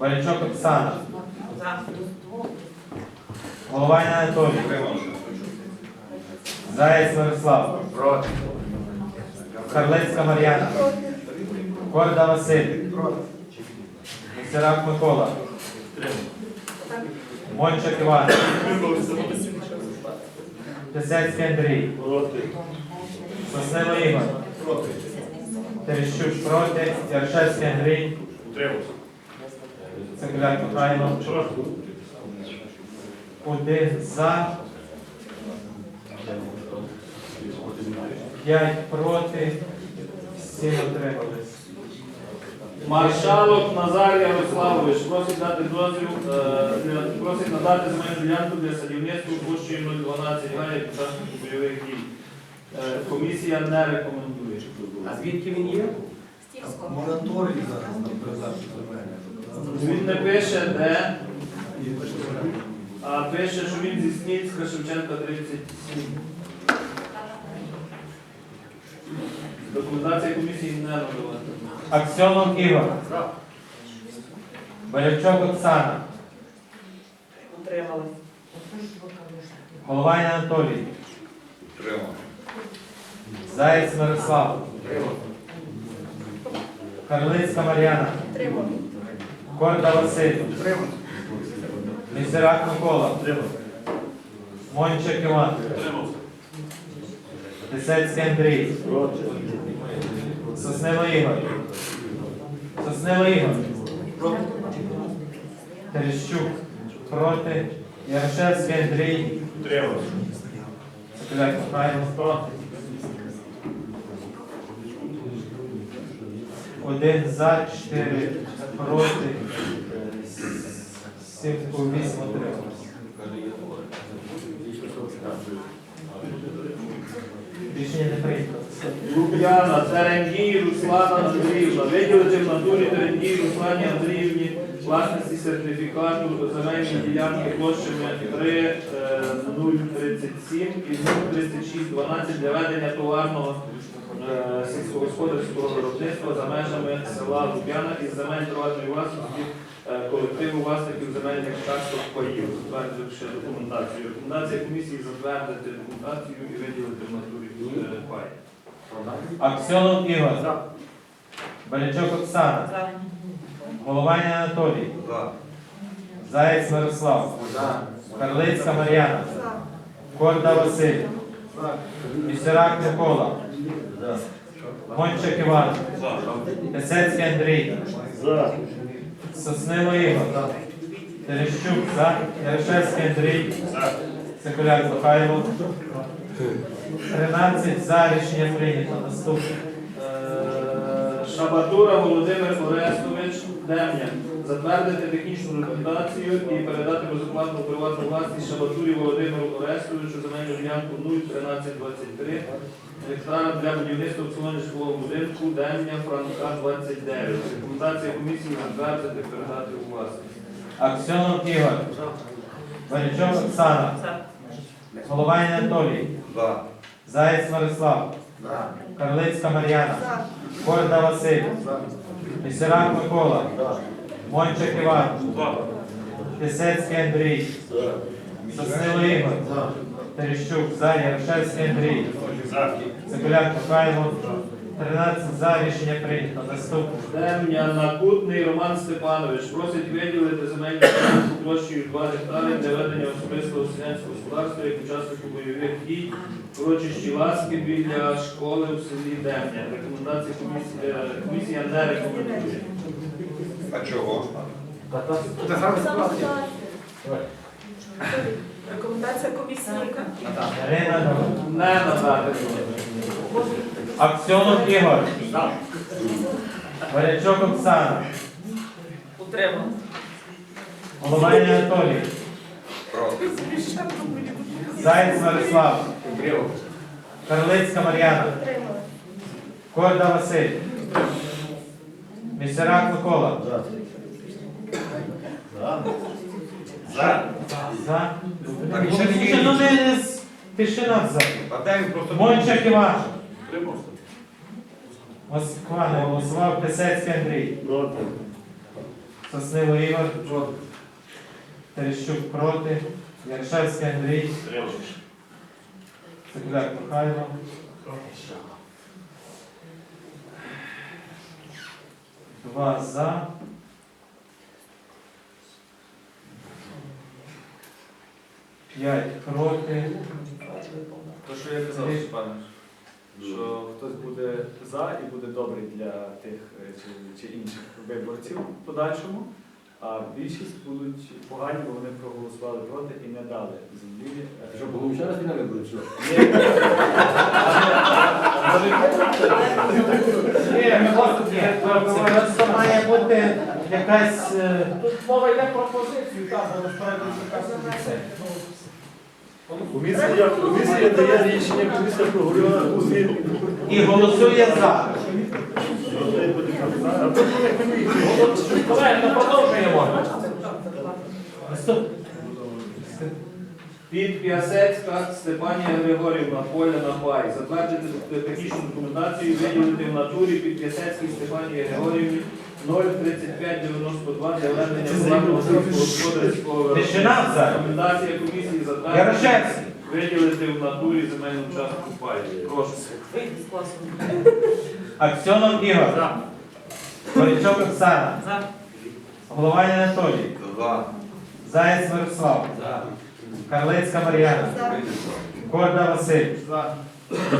Борячок Оксана. Головань Анатолій. Заєць Мирослав. Проти. Карлицька Мар'яна. Корда Василь. Місерак Микола. Мончик Іван. Тисяцький Андрій. Проти. Соснило Ігор. Терещук проти. Яршевський Андрій. Утримався. Цегуляк Михайло. Один за. П'ять проти. Сім утримались. Маршалок Назар Ярославович просить дати дозвіл, е, для- просить надати земельну ділянку для садівництва площею 012 га як учаснику бойових дій. Е, Комісія не рекомендує. А звідки він є? Мораторій зараз на передачу земель. Він не пише де, а пише, що він зі Сніцька Шевченка 37. Документація комісії не надала. Аксьонов Ігор. Борячок Оксана. Утримались. Головань Анатолій. Заєць Мирослав. Карлицька Мар'яна. Корда Василь. Місерак Микола. Мончик Іван. Тисецький Андрій. Соснило Ігор. Соснило Ігор. Терещук. Проти. Ярошевський Андрій. Цикуляк Михайло. Проти. Один за, чотири проти. Сім по вісім утрималось. Рішення не прийнято. Лук'яна, Терендій, Руслана Андріївна. Виділити в натурі Терендій Руслані Андріївні власності сертифікату земельної ділянки площами 3, е, 037 і 03612 для ведення товарного е, сільськогосподарського виробництва за межами села Лук'яна із земель приватної власності е, колективу власників земельних часток паїв, затверджуючи документацію. Рекомендація комісії затвердити документацію і виділити в натурі е, пай. Аксьонов Ігор. Борячок Оксана. За. Головань Анатолій. Заєць Мирослав. Карлицька Мар'яна. Корда Василь. Місерак Микола. Мончик Іван. Тесецький Андрій. Соснило Ігор. Терещук за. Ярошевський Андрій. Цикуляк Михайло. 13 за. Рішення прийнято. Наступне. Шабатура Володимир Орестович Дем'я. Затвердити технічну документацію і передати безоплатну приватну власність Шабатурі Володимиру Орестовичу земельну ділянку 01323 гектара для будівництва обслуговування житлового будинку Дем'я Франка 29. Рекомендація комісії затвердити передати у власність. Аксьонов Ігор. Борячок Оксана. За. Головань Анатолій. Заєць Мирослав. Карлицька Мар'яна. Корда Василь. Місерак Микола. Мончик Іван. Тисецький Андрій. Соснило Ігор. Терещук за. Ярошевський Андрій. Цикуляк Михайло. 13 за. Рішення прийнято. Наступне. Дем'я Накутний Роман Степанович просить виділити земельну ділянку площею 2 гектари для ведення особистого селянського господарства як учаснику бойових дій в урочищі Ласки біля школи в селі Дем'я. Рекомендації комісії, е, комісія не рекомендує. А чого? Рекомендація комісії яка? Не надати. Аксьонов Ігор. Борячок Оксана. Утримались. Головань Анатолій. Заєць Мирослав. Карлицька Мар'яна. Корда Василь. Місерак Микола. За. За. Так, ще не Слушай, ну не з- тишина в залі. А де він просто Мончик Іван. Утримався. Москва не голосував. Писецький Андрій. Проти. Соснило Ігор. Терещук проти. Яршевський Андрій. Цикуляк Михайло. Два за. П'ять проти. То, що я казав, Степане, що хтось буде за і буде добрий для тих е, чи, чи інших виборців в подальшому, а більшість будуть погані, бо вони проголосували проти і не дали землі. е, Що, було ще раз на вибори, що? Ні. Ні, Це має бути якась. е, Тут мова йде про позицію, так, але насправді це. Комісія, комісія дає рішення, комісія проговорила у звіт. І голосує за. Колеги, ми продовжуємо. Під П'ясецька Степанія Григорівна, Поля на Пай. Затвердити технічну документацію, виділити в натурі під П'ясецькій Степанії Григорівні 03592 для ведення плану господарського. Рекомендація комісії затвердити, Ярошевський. виділити в натурі земельну частку пай. Прошу. З класу. Аксьонов Ігор. Борячок Оксана. За. Головань Анатолій. За. Заєць Мирослав. Карлицька Мар'яна. Корда Василь.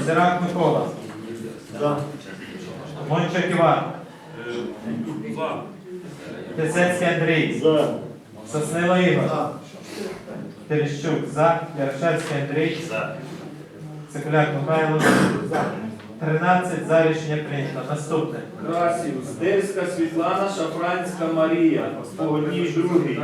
Сирак Микола. Мончик Іван. Тисецький Андрій. Соснило Ігор. Терещук за. Ярошевський Андрій. Цикуляк Михайло. 13 за рішення прийнято. Наступне. Красів, Здельська Світлана, Шафранська Марія, по одній другій.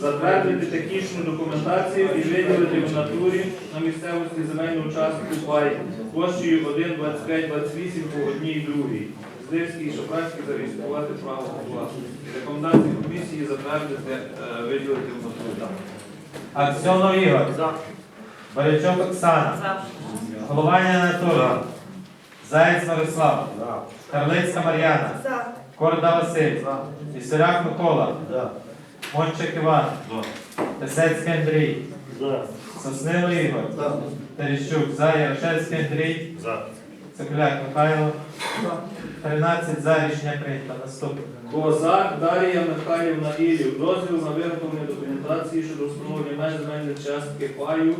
Затвердити технічну документацію і виділити в натурі на місцевості земельну участку пай площею 1, 25, 28 по одній другій. Здельський і Шафранський зареєструвати право власності. Рекомендації комісії затвердити, е, виділити в натурі. Аксьонов Ігор. Борячок Оксана. За. Головань Анатолій. Заєць Мирослав. Карлицька Мар'яна. Корда Василь. Ісирак Микола. Мончик Іван. Тесецький Андрій. Соснило Ігор. Терещук за. Ярошевський Андрій. Цикуляк Михайло. 13 за рішення прийнято. Наступне. Козак Дар'я Михайлівна Ілів. Дозвіл на виготовлення документації щодо встановлення меж земельної частки паю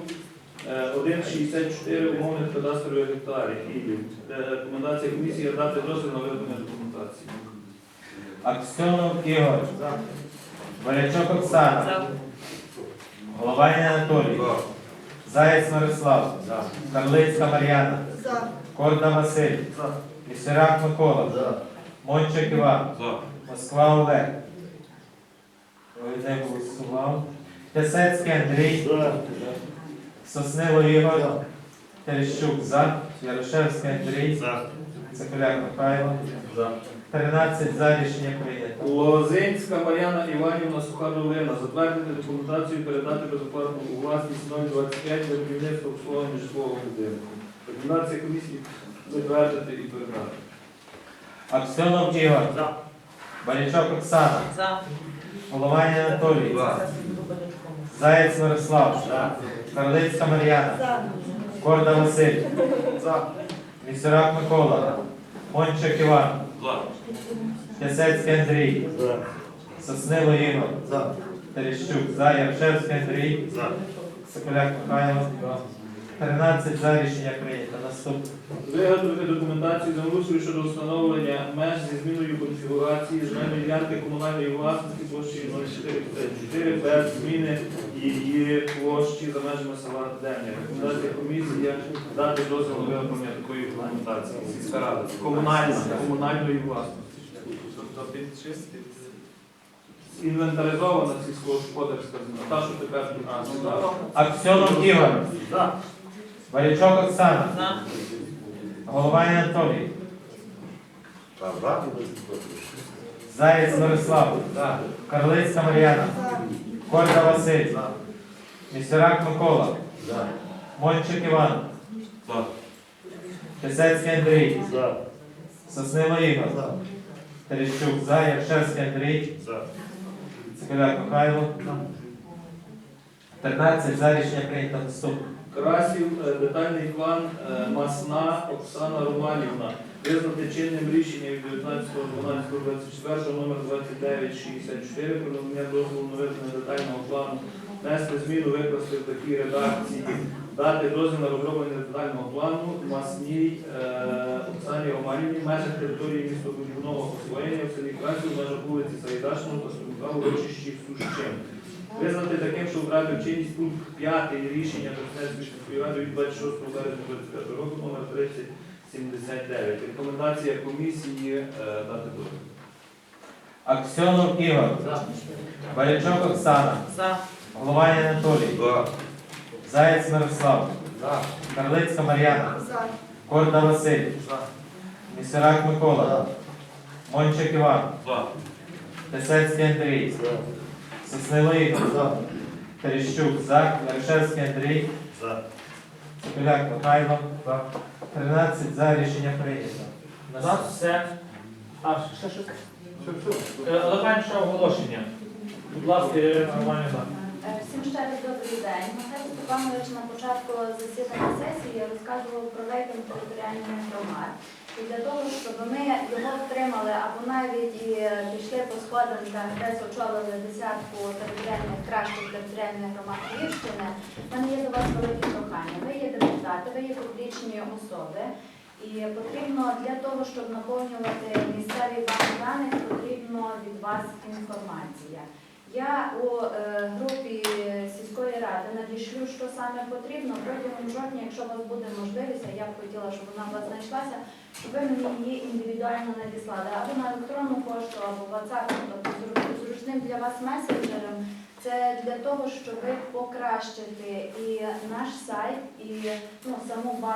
е, 1,64 умовних кадастрових гектарів. Е, Рекомендація комісії дати дозвіл на виготовлення документації. Аксьонов Ігор. Борячок Оксана. За. Головань Анатолій. Заєць Мирослав. Карлицька Мар'яна. Корда Василь. Ісирак Микола. Мончик Іван. Москва Олег. Ой, Не голосував. Тесецький Андрій. Соснило Ігор. Терещук за. Ярошевський Андрій. Цикуляк Михайло. 13 за рішення прийнято. Лозинська Мар'яна Іванівна Суха Долина. Затвердити документацію і передати безоплатну у власність 025 для будівництва обслуговування житлового будинку. Рекомендація комісії затвердити і передати. Аксьонов Ігор. Борячок Оксана. За. Головань Анатолій. Заєць Мирослав. Карлицька Мар'яна. Корда Василь. Місюрак Микола. Мончик Іван. Тясецький Андрій. Соснило Ігор. Терещук. За. Яршевський Андрій. Соколяк Михайло. 13 за рішення прийнято. Наступне. Виготовити документацію землеустрою щодо встановлення меж зі зміною конфігурації земельної ділянки комунальної власності площі 0454 без зміни її площі за межами села Демня. Рекомендація комісії дати дозвіл на виготовлення такої документації. Сільська рада. Комунальна, комунальної власності. Тобто під Інвентаризована сільськогосподарська земля. Та, що тепер тут. Аксьонов Ігор. Варячок Оксана. За. Головань Анатолій. За. Заєць Мирослав. Карлицька Мар'яна. Корда Василь. Місюрак Микола. Мончик Іван. Тесецький Андрій. Соснило Ігор. Терещук за. Яршевський Андрій. Цикуляк Михайло. 13 за рішення прийнято наступне. Красів, е, детальний план е, Масна Оксана Романівна. Визнати чинним рішенням від 19.12.24 номер 2964 про надання дозволу на визнання детального плану внести зміну викласти в такій редакції, дати дозвіл на розроблення детального плану Масній е, Оксані Романівні в межах території містобудівного освоєння в селі Красів межах вулиці Сайдачного та Струмка в Сущин. Визнати таким, що втратив чинність пункт 5 рішення Президентської міської ради від 26 березня 25 року номер 3079. Рекомендація комісії е, дати дозвіл. Аксьонов Ігор. Валячок Оксана. За. Головань Анатолій. За. Заєць Мирослав. Карлицька Мар'яна. За. Корда Василь. Місерак Микола. Мончик Іван. Тесецький Андрій. Соснилий Ігор. Терещук за. Ярошевський Андрій. За. Цикуляк Михайло. 13 за рішення прийнято. У нас все. А, ще щось? Е, Але маємо оголошення. Будь ласка, Ірина Романівна. Всім ще добрий день. Михайло Степанович на початку засідання сесії я розказував про рейтинг територіальних громад. І для того, щоб ми його втримали або навіть і пішли по сходинках, десь очолили десятку територіальних кращих територіальних громад Львівщини, в мене є до вас велике прохання. Ви є депутати, ви є публічні особи. І потрібно для того, щоб наповнювати місцеві банки даних, потрібно від вас інформація. Я у е, групі сільської ради надішлю, що саме потрібно протягом жовтня, якщо у вас буде можливість, я б хотіла, щоб вона у вас знайшлася, щоб ви мені її індивідуально надіслали або на електронну пошту, або WhatsApp, тобто зручним для вас месенджером. Це для того, щоб покращити і наш сайт, і ну, саму базу.